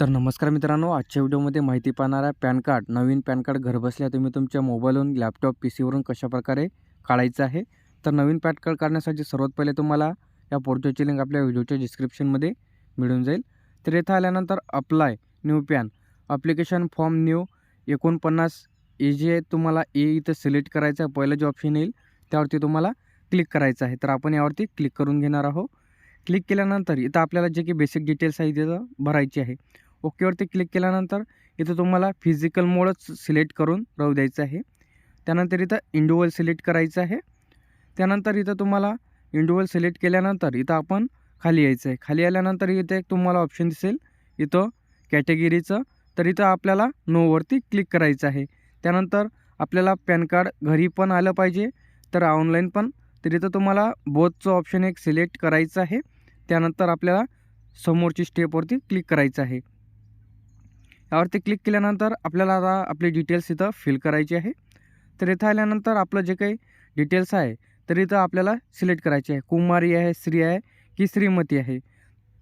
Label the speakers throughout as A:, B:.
A: तर नमस्कार मित्रांनो आजच्या व्हिडिओमध्ये माहिती पाहणार आहे पॅन कार्ड. नवीन पॅन कार्ड घरबसल्या तुम्ही तुमच्या मोबाईलवरून लॅपटॉप पी सीवरून कशाप्रकारे काढायचं आहे? तर नवीन पॅन कार्ड काढण्यासाठी सर्वात पहिले तुम्हाला या पोर्टलची लिंक आपल्या व्हिडिओच्या डिस्क्रिप्शनमध्ये मिळून जाईल. तर इथं आल्यानंतर apply new PAN. Application form new एकोणपन्नास ए जे आहे. तुम्हाला ए इथं सिलेक्ट करायचं आहे. पहिलं जे ऑप्शन येईल त्यावरती तुम्हाला क्लिक करायचं आहे. तर आपण यावरती क्लिक करून घेणार आहोत. क्लिक केल्यानंतर इथं आपल्याला जे की बेसिक डिटेल्स आहे तिथं भरायची आहे. ओकेवरती क्लिक केल्यानंतर इथं तुम्हाला फिजिकल मोडच सिलेक्ट करून राहू द्यायचं आहे. त्यानंतर इथं इंडिव्हिज्युअल सिलेक्ट करायचं आहे. त्यानंतर इथं तुम्हाला इंडिव्हिज्युअल सिलेक्ट केल्यानंतर इथं आपण खाली यायचं आहे. खाली आल्यानंतर इथे एक तुम्हाला ऑप्शन दिसेल. इथं कॅटेगरीचं तर इथं आपल्याला नोवरती क्लिक करायचं आहे. त्यानंतर आपल्याला पॅन कार्ड घरी पण आलं पाहिजे. तर ऑनलाईन पण. तर इथं तुम्हाला बोथचं ऑप्शन एक सिलेक्ट करायचं आहे. त्यानंतर आपल्याला समोरची स्टेपवरती क्लिक करायचं आहे. यावरती क्लिक केल्यानंतर आपल्याला आता आपले डिटेल्स इथं फिल करायची आहे. तर इथं आल्यानंतर आपलं जे काही डिटेल्स आहे तर इथं आपल्याला सिलेक्ट करायचे आहे. कुमारी आहे स्त्री आहे की श्रीमती आहे.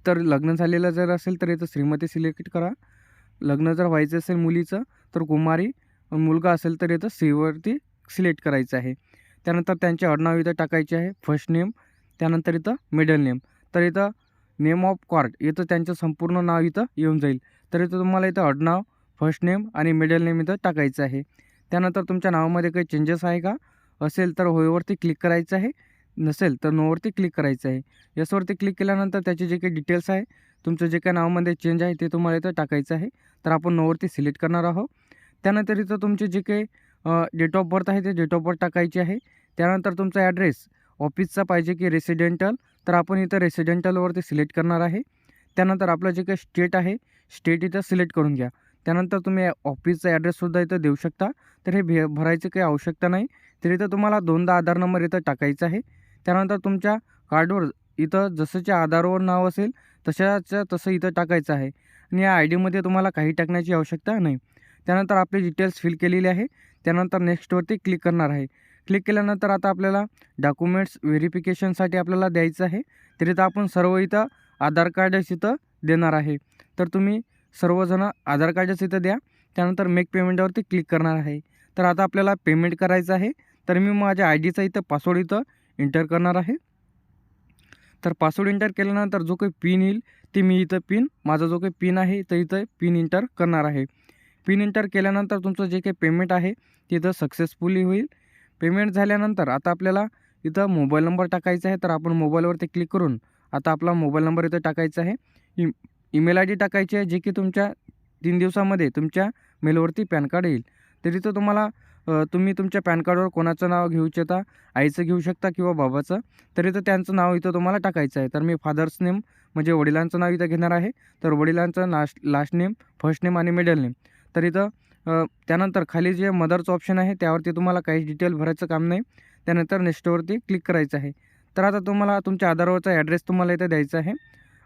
A: तर लग्न झालेलं जर असेल तर इथं श्रीमती सिलेक्ट करा. लग्न जर व्हायचं असेल मुलीचं तर कुमारी. मुलगा असेल तर इथं स्त्रीवरती सिलेक्ट करायचं आहे. त्यानंतर त्यांचे आडनाव इथं टाकायचे आहे. फर्स्ट नेम त्यानंतर इथं मिडल नेम तर इथं नेम ऑफ कॉर्ड इथं त्यांचं संपूर्ण नाव इथं येऊन जाईल. तर इथं तुम्हाला इथं आडनाव फर्स्ट नेम आणि मिडल नेम इथं टाकायचं आहे. त्यानंतर तुमच्या नावामध्ये काही चेंजेस आहे का? असेल तर होयवरती क्लिक करायचं आहे. नसेल तर नोवरती क्लिक करायचं आहे. यसवरती क्लिक केल्यानंतर त्याचे जे काही डिटेल्स आहे तुमचं जे काही नावामध्ये चेंज आहे ते तुम्हाला इथं टाकायचं आहे. तर आपण नोवरती सिलेक्ट करणार आहोत. त्यानंतर इथं तुमचे जे काही डेट ऑफ बर्थ आहे ते डेट ऑफ बर्थ टाकायचे आहे. त्यानंतर तुमचा ॲड्रेस ऑफिसचा पाहिजे की रेसिडेंटल तर आपण इथं रेसिडेंटलवरती सिलेक्ट करणार आहे. त्यानंतर आपलं जे काही स्टेट आहे स्टेट इथं सिलेक्ट करून घ्या. त्यानंतर तुम्ही ऑफिसचा ॲड्रेससुद्धा इथं देऊ शकता. तर हे भे भरायची काही आवश्यकता नाही. तर इथं तुम्हाला दोनदा आधार नंबर इथं टाकायचा आहे. त्यानंतर तुमच्या कार्डवर इथं जसंच्या आधारवर नाव असेल तशाचं तसं इथं टाकायचं आहे. आणि या आय डीमध्ये तुम्हाला काही टाकण्याची आवश्यकता नाही. त्यानंतर आपले डिटेल्स फिल केलेली आहे. त्यानंतर नेक्स्टवरती क्लिक करणार आहे. क्लिक केल्यानंतर आता आपल्याला डॉक्युमेंट्स व्हेरिफिकेशनसाठी आपल्याला द्यायचं आहे. तर इथं आपण सर्व इथं आधार कार्डच इथं देणार आहे. तर तुम्ही सर्वजणं आधार कार्डच इथं द्या. त्यानंतर मेक पेमेंटवरती क्लिक करणार आहे. तर आता आपल्याला पेमेंट करायचं आहे. तर मी माझ्या आय डीचा इथं पासवर्ड इथं एंटर करणार आहे. तर पासवर्ड एंटर केल्यानंतर जो काही पिन येईल ते मी इथं पिन माझा जो काही पिन आहे तर इथं पिन एंटर करणार आहे. पिन एंटर केल्यानंतर तुमचं जे काही पेमेंट आहे ते इथं सक्सेसफुली होईल. पेमेंट झाल्यानंतर आता आपल्याला इथं मोबाईल नंबर टाकायचा आहे. तर आपण मोबाईलवरती क्लिक करून आता आपला मोबाईल नंबर इथं टाकायचा आहे. ई ईमेल आय डी टाकायची आहे जे की तुमच्या तीन दिवसामध्ये तुमच्या मेलवरती पॅन कार्ड येईल. तर तुम्हाला तुम्ही तुमच्या पॅन कार्डवर कोणाचं नाव घेऊ इच्छिता आईचं घेऊ शकता किंवा बाबाचं तरी तर त्यांचं नाव इथं तुम्हाला टाकायचं आहे. तर मी फादर्स नेम म्हणजे वडिलांचं नाव इथं घेणार आहे. तर वडिलांचं last last name first name आणि मिडल नेम. तर इथं त्यानंतर खाली जे मदरचं ऑप्शन आहे त्यावरती तुम्हाला काहीच डिटेल भरायचं काम नाही. त्यानंतर नेक्स्टवरती क्लिक करायचं आहे. तर आता तुम्हाला तुमच्या आधारवरचा ॲड्रेस तुम्हाला इथं द्यायचा आहे.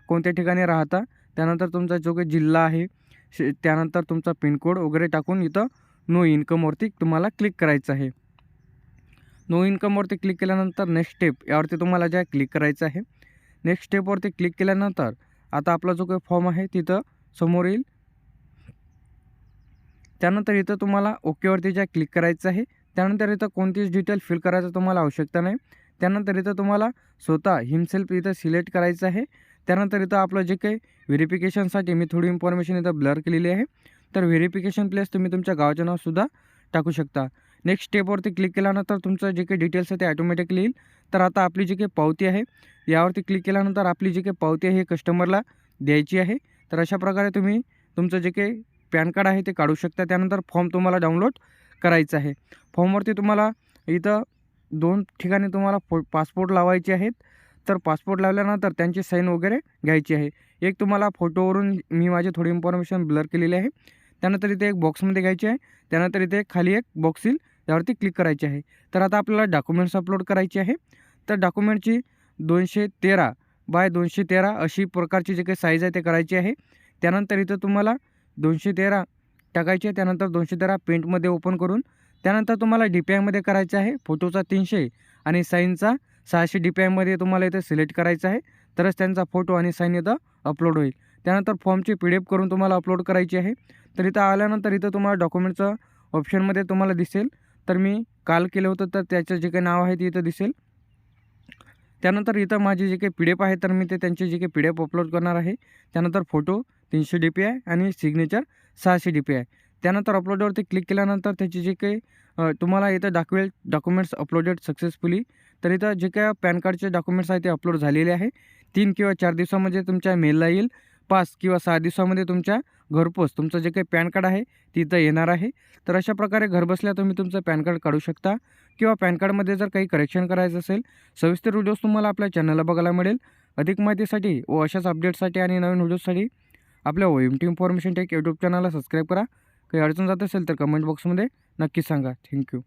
A: कोणत्या ठिकाणी राहता? त्यानंतर तुमचा जो काही जिल्हा आहे श त्यानंतर तुमचा पिनकोड वगैरे टाकून इथं नो इन्कमवरती तुम्हाला क्लिक करायचं आहे. नो इन्कमवरती क्लिक केल्यानंतर नेक्स्ट स्टेप यावरती तुम्हाला ज्या क्लिक करायचं आहे नेक्स्ट स्टेपवरती क्लिक केल्यानंतर आता आपला जो काही फॉर्म आहे तिथं समोर येईल. त्यानंतर इथं तुम्हाला ओकेवरती ज्या क्लिक करायचं आहे त्यानंतर इथं कोणतीच डिटेल फिल करायचं तुम्हाला आवश्यकता नाही. त्यानंतर इथं तुम्हाला स्वतः हिमसेल्फ इथं सिलेक्ट करायचं आहे. त्यानंतर इथं आपलं जे काही व्हेरिफिकेशनसाठी मी थोडी इन्फॉर्मेशन इथं ब्लर केलेली आहे. तर व्हेरिफिकेशन प्लेस तुम्ही तुमच्या गावाचं नावसुद्धा टाकू शकता. नेक्स्ट स्टेपवरती क्लिक केल्यानंतर तुमचं जे काही डिटेल्स आहे ते ॲटोमॅटिकली येईल. तर आता आपली जी काही पावती आहे यावरती क्लिक केल्यानंतर आपली जी काही पावती आहे हे कस्टमरला द्यायची आहे. तर अशा प्रकारे तुम्ही तुमचं जे काही पॅन कार्ड आहे ते काढू शकता. त्यानंतर फॉर्म तुम्हाला डाउनलोड करायचं आहे. फॉर्मवरती तुम्हाला इथं दोन ठिकाणी तुम्हाला फो पासपोर्ट लावायचे आहेत. तर पासपोर्ट लावल्यानंतर त्यांची साईन वगैरे घ्यायची आहे. एक तुम्हाला फोटोवरून मी माझी थोडी इन्फॉर्मेशन ब्लर केलेली आहे. त्यानंतर इथे एक बॉक्समध्ये घ्यायची आहे. त्यानंतर इथे खाली एक बॉक्स येईल. त्यावरती क्लिक करायची आहे. तर आता आपल्याला डॉक्युमेंट्स अपलोड करायची आहे. तर डॉक्युमेंटची दोनशे तेरा बाय दोनशे तेरा अशी प्रकारची जे काही साईज आहे ते करायची आहे. त्यानंतर इथं तुम्हाला दोनशे तेरा टाकायचे त्यानंतर दोनशे तेरा पेंटमध्ये ओपन करून. त्यानंतर तुम्हाला डी पी आयमध्ये करायचं आहे. फोटोचा तीनशे आणि साईनचा सहाशे डी पी आयमध्ये तुम्हाला इथं सिलेक्ट करायचं आहे. तरच त्यांचा फोटो आणि साईन इथं अपलोड होईल. त्यानंतर फॉर्मची पी डी एफ करून तुम्हाला अपलोड करायची आहे. तर इथं आल्यानंतर इथं तुम्हाला डॉक्युमेंटचं ऑप्शनमध्ये तुम्हाला दिसेल. तर मी काल केलं होतं तर त्याचं जे काही नाव आहे ते इथं दिसेल. त्यानंतर इथं माझी जे काही पी डी एफ आहे तर मी ते त्यांचे जे काही पी डी एफ अपलोड करणार आहे. त्यानंतर फोटो तीनशे डी पी आहे आणि सिग्नेचर सहाशे डी पी आहे त्यानंतर अपलोडवरती क्लिक केल्यानंतर त्याची जे काही तुम्हाला इथं दाखवेल डॉक्युमेंट्स अपलोडेड सक्सेसफुली तर इथं जे काय पॅन कार्डचे डॉक्युमेंट्स आहे ते अपलोड झालेले आहे. तीन किंवा चार दिवसामध्ये तुमच्या मेलला येईल. पाच किंवा सहा दिवसामध्ये तुमच्या घरपोच तुमचं जे काही पॅन कार्ड आहे तिथं येणार आहे. तर अशा प्रकारे घरबसल्या तुम्ही तुमचं पॅन कार्ड काढू शकता. किंवा पॅन कार्डमध्ये जर काही करेक्शन करायचं असेल सविस्तर व्हिडिओज तुम्हाला आपल्या चॅनलला बघायला मिळेल. अधिक माहितीसाठी व अशाच अपडेट्ससाठी आणि नवीन व्हिडिओसाठी आपल्या O M T information tech YouTube चॅनलला सबस्क्राईब करा. काही अडचण जात असेल तर कमेंट बॉक्समध्ये नक्की सांगा. थँक्यू